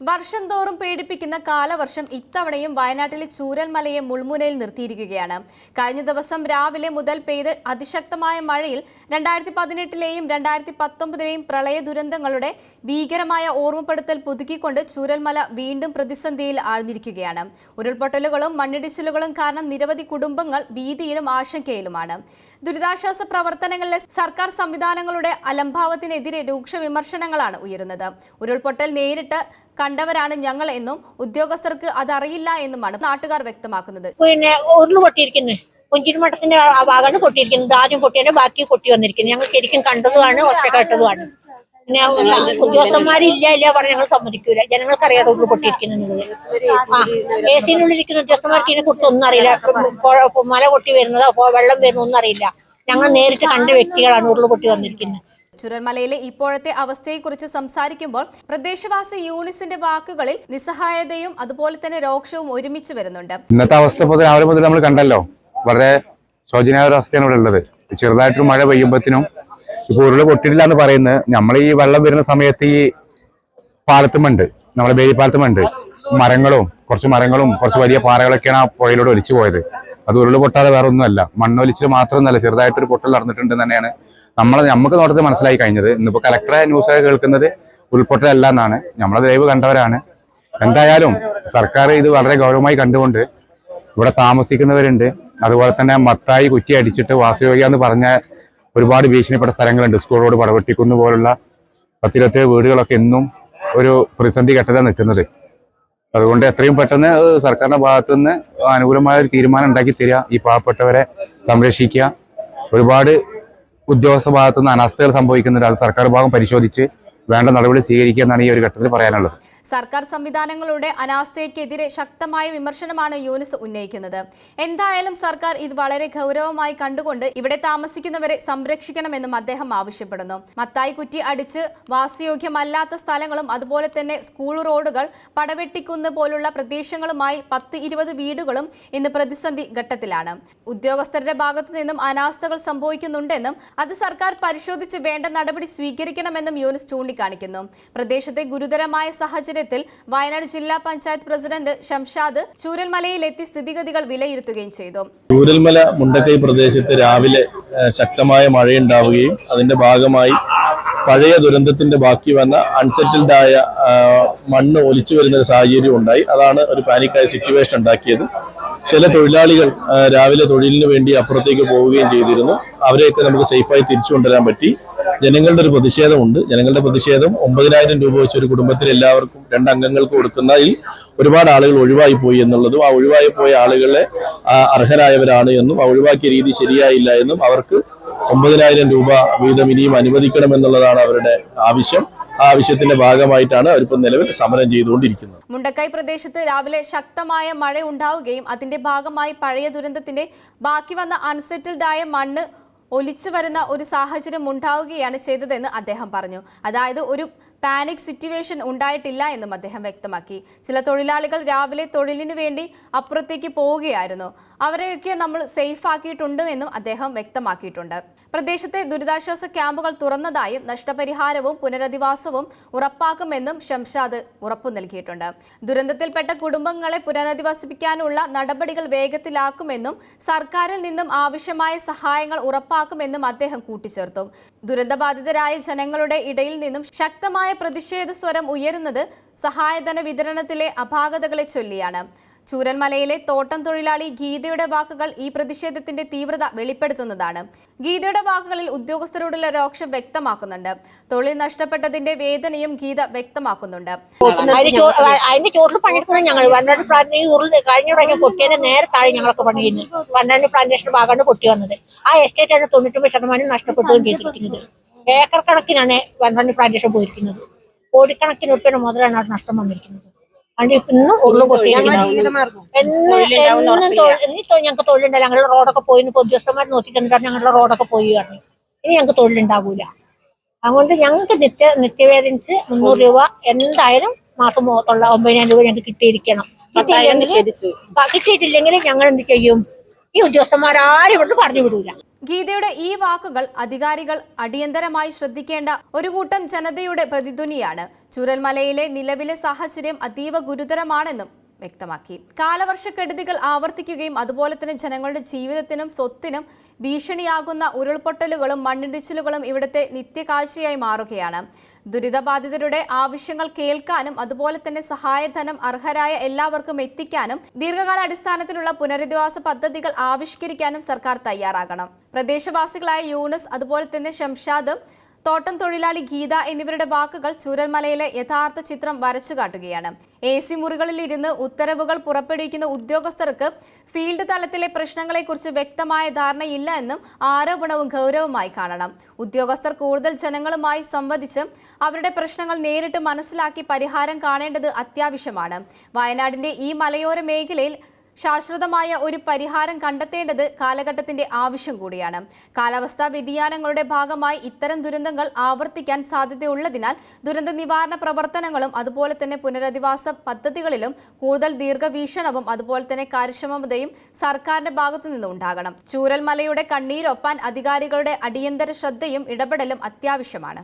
വർഷം തോറും പേടിപ്പിക്കുന്ന കാലവർഷം ഇത്തവണയും വയനാട്ടിലെ ചൂരൽമലയെ മുൾമുനയിൽ നിർത്തിയിരിക്കുകയാണ്. കഴിഞ്ഞ ദിവസം രാവിലെ മുതൽ പെയ്ത അതിശക്തമായ മഴയിൽ രണ്ടായിരത്തി പതിനെട്ടിലെയും രണ്ടായിരത്തി പത്തൊമ്പതിലെയും പ്രളയ ദുരന്തങ്ങളുടെ ഭീകരമായ ഓർമ്മപ്പെടുത്തൽ പുതുക്കിക്കൊണ്ട് ചൂരൽമല വീണ്ടും പ്രതിസന്ധിയിൽ ആഴ്ന്നിരിക്കുകയാണ്. ഉരുൾപൊട്ടലുകളും മണ്ണിടിച്ചിലുകളും കാരണം നിരവധി കുടുംബങ്ങൾ ഭീതിയിലും ആശങ്കയിലുമാണ്. ദുരിതാശ്വാസ പ്രവർത്തനങ്ങളിലെ സർക്കാർ സംവിധാനങ്ങളുടെ അലംഭാവത്തിനെതിരെ രൂക്ഷ വിമർശനങ്ങളാണ് ഉയരുന്നത്. ഉരുൾപൊട്ടൽ നേരിട്ട് കണ്ടവരാണ് ഞങ്ങൾ എന്നും ഉദ്യോഗസ്ഥർക്ക് അതറിയില്ല എന്നുമാണ് നാട്ടുകാർ വ്യക്തമാക്കുന്നത്. പിന്നെ ഉരുൾ പൊട്ടിയിരിക്കുന്നത് ആ ഭാഗമാണ് പൊട്ടിയിരിക്കുന്നത്. ആദ്യം പൊട്ടിയാണ് ബാക്കി പൊട്ടി വന്നിരിക്കുന്നത് ഞങ്ങൾ ശരിക്കും കണ്ടതുമാണ് ഒച്ച കേട്ടതുമാണ് പിന്നെ ഉദ്യോഗസ്ഥന്മാരില്ല ഇല്ല പറഞ്ഞ് ഞങ്ങൾ സമ്മതിക്കൂല. ജനങ്ങൾക്കറിയാതെ ഉള്ളു പൊട്ടിയിരിക്കുന്നത് ആ എ സിനുള്ളിരിക്കുന്ന ഉദ്യോഗസ്ഥന്മാർക്ക് ഇതിനെ കുറിച്ച് ഒന്നും അറിയില്ല. മല കൊട്ടി വരുന്നതോ വെള്ളം വരുന്നതോ ഒന്നും അറിയില്ല. ഞങ്ങൾ നേരിട്ട് കണ്ട വ്യക്തികളാണ് ഉരുൾ പൊട്ടി വന്നിരിക്കുന്നത്. ചുരൽമലയിലെ ഇപ്പോഴത്തെ അവസ്ഥയെക്കുറിച്ച് സംസാരിക്കുമ്പോൾ പ്രദേശവാസി യൂണിസിന്റെ വാക്കുകളിൽ നിസ്സഹായതയും അതുപോലെ തന്നെ രോക്ഷവും ഒരുമിച്ച് വരുന്നുണ്ട്. ഇന്നത്തെ അവസ്ഥ ഇപ്പോൾ രാവിലെ മുതൽ നമ്മൾ കണ്ടല്ലോ. വളരെ ശോചനീയ ഒരു അവസ്ഥയാണ് ഇവിടെ ഉള്ളത്. ചെറുതായിട്ടൊരു മഴ പെയ്യുമ്പോഴത്തേനും ഇപ്പൊ ഉരുൾ പൊട്ടിയില്ല എന്ന് പറയുന്നത് നമ്മൾ ഈ വെള്ളം വരുന്ന സമയത്ത് ഈ പാലത്തുമുണ്ട് നമ്മളെ ബേരി പാലത്തുമുണ്ട് മരങ്ങളും കുറച്ച് മരങ്ങളും കുറച്ച് വലിയ പാറകളൊക്കെയാണ് ആ പുഴയിലൂടെ ഒലിച്ചു പോയത്. അത് ഉരുൾ പൊട്ടാതെ വേറെ ഒന്നുമല്ല മണ്ണൊലിച്ച് മാത്രമൊന്നുമല്ല. ചെറുതായിട്ടൊരു പൊട്ടൽ നടന്നിട്ടുണ്ട് തന്നെയാണ് നമ്മൾ നമുക്ക് നോട്ടത്തിൽ മനസ്സിലായി കഴിഞ്ഞത്. ഇന്നിപ്പോൾ കലക്ടറെ ന്യൂസൊക്കെ കേൾക്കുന്നത് ഉൾപ്പെട്ടതല്ല എന്നാണ് നമ്മളത് ദൈവ് കണ്ടവരാണ്. എന്തായാലും സർക്കാർ ഇത് വളരെ ഗൗരവമായി കണ്ടുകൊണ്ട് ഇവിടെ താമസിക്കുന്നവരുണ്ട്. അതുപോലെ തന്നെ മത്തായി കുറ്റി അടിച്ചിട്ട് വാസയോഗ്യ എന്ന് പറഞ്ഞ ഒരുപാട് ഭീഷണിപ്പെട്ട സ്ഥലങ്ങളുണ്ട്. സ്കൂൾ റോഡ് പടവെട്ടിക്കുന്ന് പോലുള്ള പത്തിരുപത്തേഴ് വീടുകളൊക്കെ എന്നും ഒരു പ്രതിസന്ധി ഘട്ടത്തിൽ നിൽക്കുന്നത്. അതുകൊണ്ട് എത്രയും പെട്ടെന്ന് സർക്കാരിന്റെ ഭാഗത്തു നിന്ന് അനുകൂലമായ ഒരു തീരുമാനം ഉണ്ടാക്കി തരിക. ഈ പാവപ്പെട്ടവരെ സംരക്ഷിക്കുക. ഒരുപാട് ഉദ്യോഗസ്ഥ ഭാഗത്തു നിന്ന് അനാസ്ഥകൾ സംഭവിക്കുന്നുണ്ട്. അത് സർക്കാർ ഭാഗം പരിശോധിച്ച് വേണ്ട നടപടി സ്വീകരിക്കുക എന്നാണ് ഈ ഒരു ഘട്ടത്തിൽ പറയാനുള്ളത്. സർക്കാർ സംവിധാനങ്ങളുടെ അനാസ്ഥയ്ക്കെതിരെ ശക്തമായ വിമർശനമാണ് യൂനിസ് ഉന്നയിക്കുന്നത്. എന്തായാലും സർക്കാർ ഇത് വളരെ ഗൗരവമായി കണ്ടുകൊണ്ട് ഇവിടെ താമസിക്കുന്നവരെ സംരക്ഷിക്കണമെന്നും അദ്ദേഹം ആവശ്യപ്പെടുന്നു. മത്തായി കുറ്റി അടിച്ച് വാസയോഗ്യമല്ലാത്ത സ്ഥലങ്ങളും അതുപോലെ തന്നെ സ്കൂൾ റോഡുകൾ പടവെട്ടിക്കുന്ന് പോലുള്ള പ്രദേശങ്ങളുമായി പത്ത് ഇരുപത് വീടുകളും ഇന്ന് പ്രതിസന്ധി ഘട്ടത്തിലാണ്. ഉദ്യോഗസ്ഥരുടെ ഭാഗത്തു നിന്നും അനാസ്ഥകൾ സംഭവിക്കുന്നുണ്ടെന്നും അത് സർക്കാർ പരിശോധിച്ച് വേണ്ട നടപടി സ്വീകരിക്കണമെന്നും യൂനിസ് ചൂണ്ടിക്കാണിക്കുന്നു. പ്രദേശത്തെ ഗുരുതരമായ സാഹചര്യത്തിൽ വയനാട് ജില്ലാ പഞ്ചായത്ത് പ്രസിഡന്റ് ഷംഷാദ് ചൂരൽമലയിലെത്തി സ്ഥിതിഗതികൾ വിലയിരുത്തുകയും ചെയ്തു. ചൂരൽമല മുണ്ടക്കൈ പ്രദേശത്ത് രാവിലെ ശക്തമായ മഴയുണ്ടാവുകയും അതിന്റെ ഭാഗമായി പഴയ ദുരന്തത്തിന്റെ ബാക്കി വന്ന അൺസെറ്റിൽഡ് ആയ മണ്ണ് ഒലിച്ചു വരുന്ന ഒരു സാഹചര്യം ഉണ്ടായി. അതാണ് ഒരു പാനിക്കായ സിറ്റുവേഷൻ ഉണ്ടാക്കിയത്. ചില തൊഴിലാളികൾ രാവിലെ തൊഴിലിന് വേണ്ടി അപ്പുറത്തേക്ക് പോവുകയും ചെയ്തിരുന്നു. അവരെയൊക്കെ നമുക്ക് സേഫായി തിരിച്ചു കൊണ്ടുവരാൻ പറ്റി. ജനങ്ങളുടെ ഒരു പ്രതിഷേധമുണ്ട്. ജനങ്ങളുടെ പ്രതിഷേധം ഒമ്പതിനായിരം രൂപ വെച്ച് ഒരു കുടുംബത്തിൽ എല്ലാവർക്കും രണ്ട് അംഗങ്ങൾക്ക് കൊടുക്കുന്നതിൽ ഒരുപാട് ആളുകൾ ഒഴിവായി പോയി എന്നുള്ളതും ആ ഒഴിവായി പോയ ആളുകളെ അർഹരായവരാണ് എന്നും ആ ഒഴിവാക്കിയ രീതി ശരിയായില്ല എന്നും അവർക്ക് ഒമ്പതിനായിരം രൂപ വീതം ഇനിയും അനുവദിക്കണം എന്നുള്ളതാണ് അവരുടെ ആവശ്യം. ആവശ്യത്തിന്റെ ഭാഗമായിട്ടാണ് അവരിപ്പോൾ നിലവിൽ സമരം ചെയ്തുകൊണ്ടിരിക്കുന്നത്. മുണ്ടക്കൈ പ്രദേശത്ത് രാവിലെ ശക്തമായ മഴ ഉണ്ടാവുകയും അതിന്റെ ഭാഗമായി പഴയ ദുരന്തത്തിന്റെ ബാക്കി വന്ന അൺസെറ്റിൽഡ് ആയ മണ്ണ് ഒലിച്ചു വരുന്ന ഒരു സാഹചര്യം ഉണ്ടാവുകയാണ് ചെയ്തതെന്ന് അദ്ദേഹം പറഞ്ഞു. അതായത് ഒരു പാനിക് സിറ്റുവേഷൻ ഉണ്ടായിട്ടില്ല എന്നും അദ്ദേഹം വ്യക്തമാക്കി. ചില തൊഴിലാളികൾ രാവിലെ തൊഴിലിനു വേണ്ടി അപ്പുറത്തേക്ക് പോവുകയായിരുന്നു. അവരെയൊക്കെ നമ്മൾ സേഫ് ആക്കിയിട്ടുണ്ട് എന്നും അദ്ദേഹം വ്യക്തമാക്കിയിട്ടുണ്ട്. പ്രദേശത്തെ ദുരിതാശ്വാസ ക്യാമ്പുകൾ തുറന്നതായും നഷ്ടപരിഹാരവും പുനരധിവാസവും ഉറപ്പാക്കുമെന്നും ഷംഷാദ് ഉറപ്പു നൽകിയിട്ടുണ്ട്. ദുരന്തത്തിൽപ്പെട്ട കുടുംബങ്ങളെ പുനരധിവസിപ്പിക്കാനുള്ള നടപടികൾ വേഗത്തിലാക്കുമെന്നും സർക്കാരിൽ നിന്നും ആവശ്യമായ സഹായങ്ങൾ ഉറപ്പാക്കുമെന്നും അദ്ദേഹം കൂട്ടിച്ചേർത്തു. ദുരന്തബാധിതരായ ജനങ്ങളുടെ ഇടയിൽ നിന്നും ശക്തമായ പ്രതിഷേധ സ്വരം ഉയരുന്നത് സഹായധന വിതരണത്തിലെ അപാകതകളെ ചൊല്ലിയാണ്. ചൂരന്മലയിലെ തോട്ടം തൊഴിലാളി ഗീതയുടെ വാക്കുകൾ ഈ പ്രതിഷേധത്തിന്റെ തീവ്രത വെളിപ്പെടുത്തുന്നതാണ്. ഗീതയുടെ വാക്കുകളിൽ ഉദ്യോഗസ്ഥരോടുള്ള രോക്ഷം വ്യക്തമാക്കുന്നുണ്ട്. തൊഴിൽ നഷ്ടപ്പെട്ടതിന്റെ വേദനയും ഗീത വ്യക്തമാക്കുന്നുണ്ട്. അതിന്റെ ചോട്ടിൽ പണിയെടുക്കുന്നത് ഞങ്ങൾ വന്നാട് പ്ലാന്റ് ഈ ഉരുൾ കഴിഞ്ഞ പ്രാവശ്യം പൊട്ടിയതിന്റെ നേരെ താഴെ ഞങ്ങളൊക്കെ പണിയുന്നു. വന്നാട് ഭാഗമാണ് പൊട്ടി വന്നത്. ആ എസ്റ്റേറ്റാണ് തൊണ്ണൂറ്റൊമ്പത് ശതമാനം നഷ്ടപ്പെട്ടുകയും ചെയ്തിരിക്കുന്നത്. ഏക്കർ കണക്കിനാണ് പന്ത്രണ്ട് പ്ലാന്റേഷൻ പോയിരിക്കുന്നത്. കോടിക്കണക്കിന് ഉറുപ്പിയുടെ മുതലാണ് അവിടെ നഷ്ടം വന്നിരിക്കുന്നത്. ഇന്നും ഉരുൾ പൊട്ടിയിരിക്കുന്നത് എന്നും ഞങ്ങൾക്ക് തൊഴിലുണ്ടല്ലോ ഞങ്ങളുടെ റോഡൊക്കെ പോയി ഉദ്യോഗസ്ഥന്മാർ നോക്കിയിട്ടുണ്ട്. ഞങ്ങളുടെ റോഡൊക്കെ പോയി പറഞ്ഞു. ഇനി ഞങ്ങൾക്ക് തൊഴിലുണ്ടാകൂല അതുകൊണ്ട് ഞങ്ങൾക്ക് നിത്യ നിത്യവേദൻസ് മുന്നൂറ് രൂപ എന്തായാലും മാസം മുഖത്തുള്ള ഉള്ള ഒമ്പതിനായിരം രൂപ ഞങ്ങൾക്ക് കിട്ടിയിരിക്കണം. കിട്ടിയിട്ടില്ലെങ്കിൽ ഞങ്ങൾ എന്ത് ചെയ്യും? ഈ ഉദ്യോഗസ്ഥന്മാരാരും ഇവിടുന്ന് പറഞ്ഞു വിടൂല. ഗീതയുടെ ഈ വാക്കുകൾ അധികാരികൾ അടിയന്തരമായി ശ്രദ്ധിക്കേണ്ട ഒരു കൂട്ടം ജനതയുടെ പ്രതിധ്വനിയാണ്. ചുരൽമലയിലെ നിലവിലെ സാഹചര്യം അതീവ ഗുരുതരമാണെന്നും വ്യക്തമാക്കി. കാലവർഷക്കെടുതികൾ ആവർത്തിക്കുകയും അതുപോലെ തന്നെ ജനങ്ങളുടെ ജീവിതത്തിനും സ്വത്തിനും ഭീഷണിയാകുന്ന ഉരുൾപൊട്ടലുകളും മണ്ണിടിച്ചിലുകളും ഇവിടുത്തെ നിത്യകാഴ്ചയായി മാറുകയാണ്. ദുരിതബാധിതരുടെ ആവശ്യങ്ങൾ കേൾക്കാനും അതുപോലെ തന്നെ സഹായധനം അർഹരായ എല്ലാവർക്കും എത്തിക്കാനും ദീർഘകാലാടിസ്ഥാനത്തിലുള്ള പുനരധിവാസ പദ്ധതികൾ ആവിഷ്കരിക്കാനും സർക്കാർ തയ്യാറാകണം. പ്രദേശവാസികളായ യൂണസ് അതുപോലെ തന്നെ ഷംഷാദ് തോട്ടം തൊഴിലാളി ഗീത എന്നിവരുടെ വാക്കുകൾ ചൂരൽമലയിലെ യഥാർത്ഥ ചിത്രം വരച്ചു കാട്ടുകയാണ്. എ സി മുറികളിലിരുന്ന് ഉത്തരവുകൾ പുറപ്പെടുവിക്കുന്ന ഉദ്യോഗസ്ഥർക്ക് ഫീൽഡ് തലത്തിലെ പ്രശ്നങ്ങളെക്കുറിച്ച് വ്യക്തമായ ധാരണയില്ല എന്നും ആരോപണവും ഗൗരവമായി കാണണം. ഉദ്യോഗസ്ഥർ കൂടുതൽ ജനങ്ങളുമായി സംവദിച്ച് അവരുടെ പ്രശ്നങ്ങൾ നേരിട്ട് മനസ്സിലാക്കി പരിഹാരം കാണേണ്ടത് അത്യാവശ്യമാണ്. വയനാടിന്റെ ഈ മലയോര മേഖലയിൽ ശാശ്വതമായ ഒരു പരിഹാരം കണ്ടെത്തേണ്ടത് കാലഘട്ടത്തിന്റെ ആവശ്യം കൂടിയാണ്. കാലാവസ്ഥാ വ്യതിയാനങ്ങളുടെ ഭാഗമായി ഇത്തരം ദുരന്തങ്ങൾ ആവർത്തിക്കാൻ സാധ്യതയുള്ളതിനാൽ ദുരന്ത നിവാരണ പ്രവർത്തനങ്ങളും അതുപോലെ തന്നെ പുനരധിവാസ പദ്ധതികളിലും കൂടുതൽ ദീർഘവീക്ഷണവും അതുപോലെ തന്നെ കാര്യക്ഷമതയും സർക്കാരിന്റെ ഭാഗത്തു നിന്ന് ഉണ്ടാകണം. ചൂരൽമലയുടെ കണ്ണീരൊപ്പാൻ അധികാരികളുടെ അടിയന്തര ശ്രദ്ധയും ഇടപെടലും അത്യാവശ്യമാണ്.